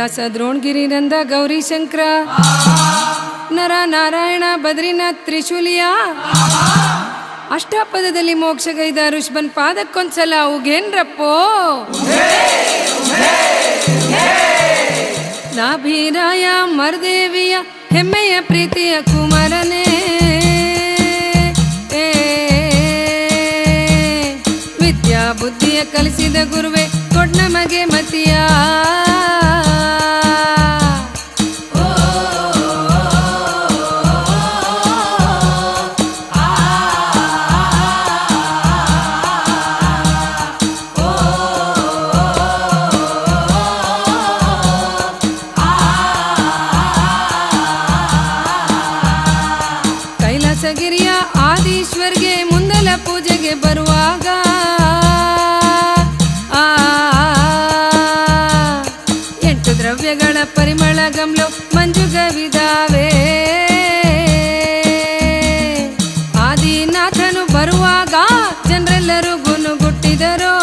ಕೈಲಾಸ ದ್ರೋಣಗಿರಿ ನಂದ ಗೌರಿ ಶಂಕರ ನರ ನಾರಾಯಣ ಬದ್ರಿನಾಥ್ ತ್ರಿಶೂಲಿಯ. ಅಷ್ಟಪದದಲ್ಲಿ ಮೋಕ್ಷಗೈದ ಋಷಭನ್ ಪಾದಕ್ಕೊಂದ್ಸಲ ಉಗೇನ್ರಪ್ಪೋ ನಾಭೀರಾಯ ಮರದೇವಿಯ ಹೆಮ್ಮೆಯ ಪ್ರೀತಿಯ ಕುಮಾರನೇ. ವಿದ್ಯಾ ಬುದ್ಧಿಯ ಕಲಿಸಿದ ಗುರುವೆ ಕೊಡ್ ನಮಗೆ ಮತಿಯ. ಪೂಜೆಗೆ ಬರುವಾಗ ಆ, ಎಂಟು ದ್ರವ್ಯಗಳ ಪರಿಮಳ ಗಮಲು ಮಂಜುಗವಿದಾವೆ ಆದಿನಾಥನು ಬರುವಾಗ ಜನರೆಲ್ಲರೂ ಗುನುಗುಟ್ಟಿದರೋ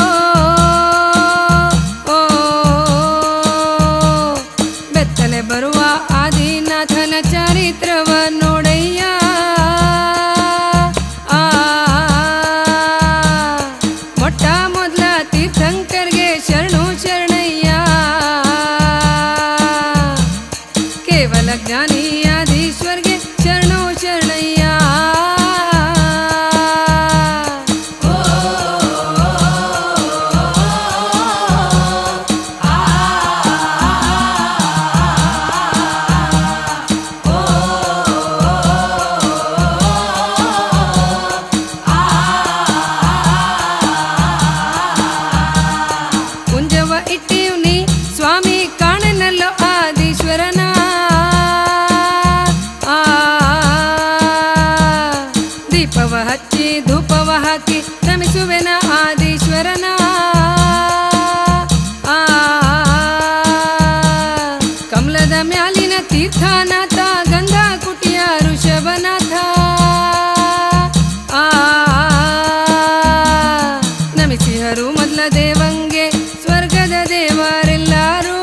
ನಮಿಸಿಹರು ಮೊದಲ ದೇವಂಗೆ ಸ್ವರ್ಗದ ದೇವರೆಲ್ಲರೂ.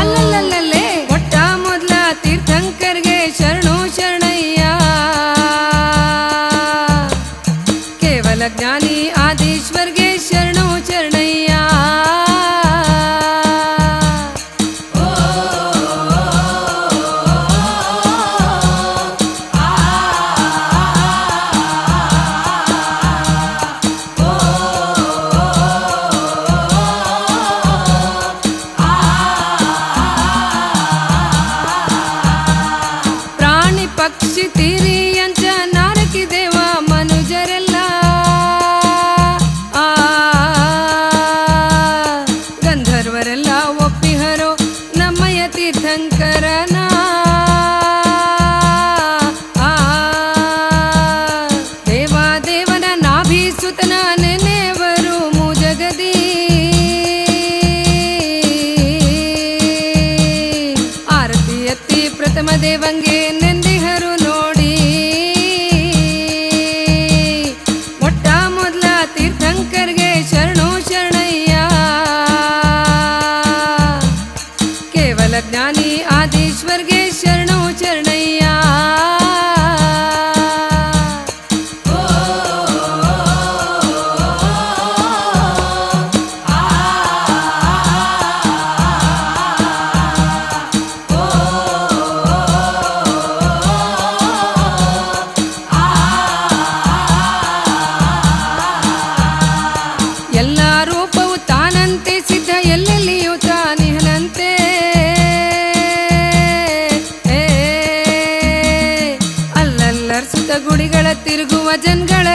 ಅಲ್ಲಲ್ಲಲ್ಲೇ ಒಟ್ಟ ಮೊದಲ ತೀರ್ಥಂಕರ್ಗೆ ಶರಣು ಶರಣಯ್ಯ. ಕೇವಲ ಜ್ಞಾನಿ ಆದೀಶ್ವರ್ಗೆ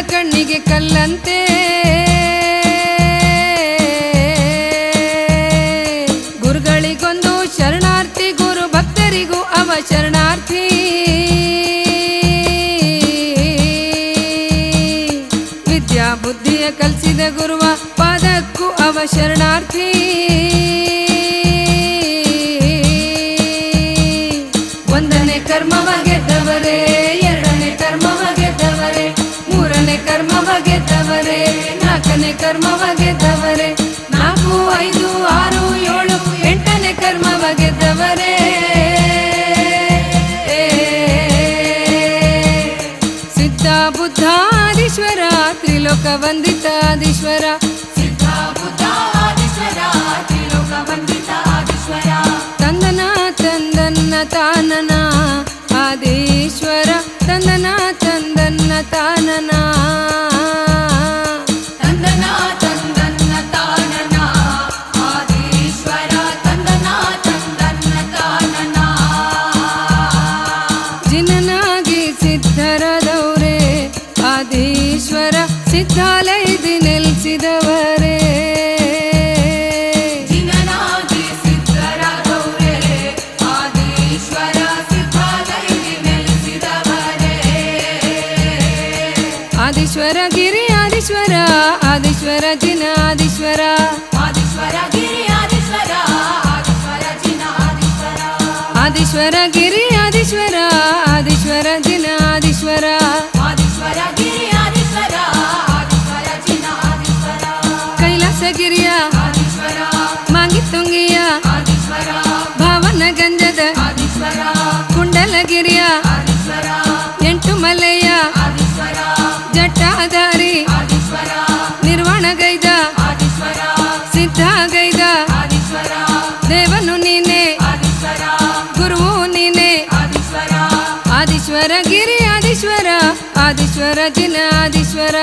ಕಣ್ಣಿಗೆ ಕಲ್ಲಂತೆ. ಗುರುಗಳಿಗೊಂದು ಶರಣಾರ್ಥಿ, ಗುರು ಭಕ್ತರಿಗೂ ಅವ ಶರಣಾರ್ಥಿ. ವಿದ್ಯಾ ಬುದ್ಧಿಯ ಕಲಿಸಿದ ಗುರುವ ಪಾದಕ್ಕೂ ಅವ ಶರಣಾರ್ಥಿ. ಒಂದನೇ ಕರ್ಮವ ಎಂಟನೇ ಕರ್ಮವ ಗೆದ್ದವರೇ ನಾಲ್ಕು ಐದು ಆರು ಏಳು ಎಂಟನೇ ಕರ್ಮವ ಗೆದ್ದವರೇ ಸಿದ್ಧ ಬುದ್ಧಾದೀಶ್ವರ ತ್ರಿಲೋಕ ವಂದಿತಾದೀಶ್ವರ ಸಿದ್ಧ ಬುದ್ಧಾದೀಶ್ವರ ತ್ರಿಲೋಕ ವಂದಿತಾದೀಶ್ವರ ತಂದನ ತಂದನ್ನ ತಾನನ. ಆದೇಶ್ವರ ತಂದನ ತಂದನ್ನ ತಾನನ. ಆದೀಶ್ವರ ಸಿದ್ಧಾಲಯದಿ ನೆಲೆಸಿದವರೇ. ಜಿನನಾಗಿ ಸಿದ್ಧರಾದವರೇ ಆದೀಶ್ವರ ಸಿದ್ಧಾಲಯದಿ ನೆಲೆಸಿದವರೇ. ಆದೀಶ್ವರ ಗಿರಿ ಆದೀಶ್ವರ ಆದೀಶ್ವರ ಜಿನ ಆದೀಶ್ವರ. ಆದಿಶ್ವರ ಗಿರಿ ಆದಿಶ್ವರ ಆದಿಶ್ವರ ಜಿನ ಆದಿಶ್ವರ. ಆದೀಶ್ವರ ಗಿರಿ ಆದೀಶ್ವರ ಆದೀಶ್ವರ ಆದಿಶ್ವರ ಎಂಟು ಮಲೆಯ ಆದಿಶ್ವರ ಜಟ್ಟಾಧಾರಿ ಗೈದ ನಿರ್ವಾಣಗೈದ ಗೈದ ದೇವನು ನೀನೆ, ಗುರುವು ನೀನೆ, ಆದೀಶ್ವರ ಗಿರಿ, ಆದೀಶ್ವರ ಆದೀಶ್ವರ ಜಿನ ಆದೀಶ್ವರ.